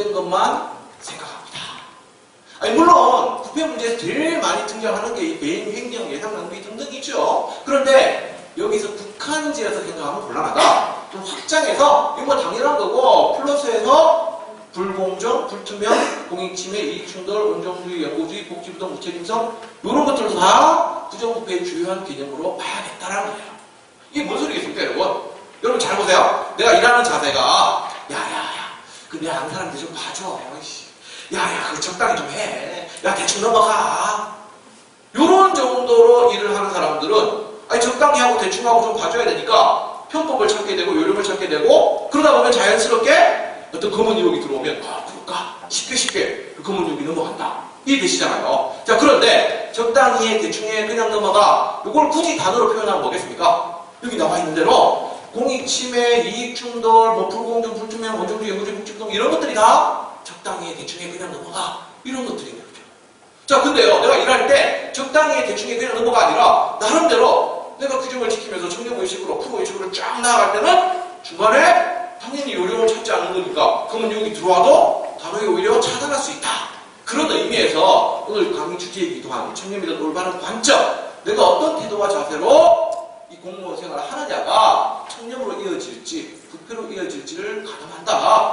잘못된 것만 생각합니다. 아니 물론 부패 문제에서 제일 많이 등장하는 게이 배임 횡령 예상 낭비 등등이죠. 그런데 여기서 북한지에서 생각하면 곤란하다. 좀 확장해서 이거 뭐 당연한 거고 플러스해서 불공정, 불투명, 공익침해, 이익충돌, 온정주의, 연고주의, 복지부동, 무책임성 이런 것들도 다 부정부패의 주요한 개념으로 봐야겠다라는 거예요. 이게 뭔 소리겠습니까, 여러분? 여러분 잘 보세요. 내가 일하는 자세가 내 아는 사람들 좀 봐줘. 씨. 야야, 그 적당히 좀 해. 야 대충 넘어가. 요런 정도로 일을 하는 사람들은 아니 적당히 하고 대충 하고 좀 봐줘야 되니까 편법을 찾게 되고 요령을 찾게 되고 그러다 보면 자연스럽게 어떤 검은 유혹이 들어오면 아 그럴까 쉽게 쉽게 그 검은 유혹이 넘어간다 이해되시잖아요 자 그런데 적당히 해 대충 해 그냥 넘어가 이걸 굳이 단어로 표현하면 뭐겠습니까 여기 나와 있는 대로 공익침해 이익충돌 뭐 불공정 불투명 원정주의 복지부동 이런 것들이 다 적당히 해 대충 해 그냥 넘어가 이런 것들인 거죠 자, 근데요, 내가 일할 때 적당히 대충히 그냥 넘어가 아니라, 나름대로 내가 규정을 지키면서 청렴의식으로, 프로의식으로 쫙 나아갈 때는 중간에 당연히 요령을 찾지 않는 거니까, 그러면 여기 들어와도 단어에 오히려 차단할 수 있다. 그런 의미에서 오늘 강의 주제이기도 한 청렴이든 올바른 관점, 내가 어떤 태도와 자세로 이 공무원 생활을 하느냐가 청렴으로 이어질지, 부패로 이어질지를 가늠한다.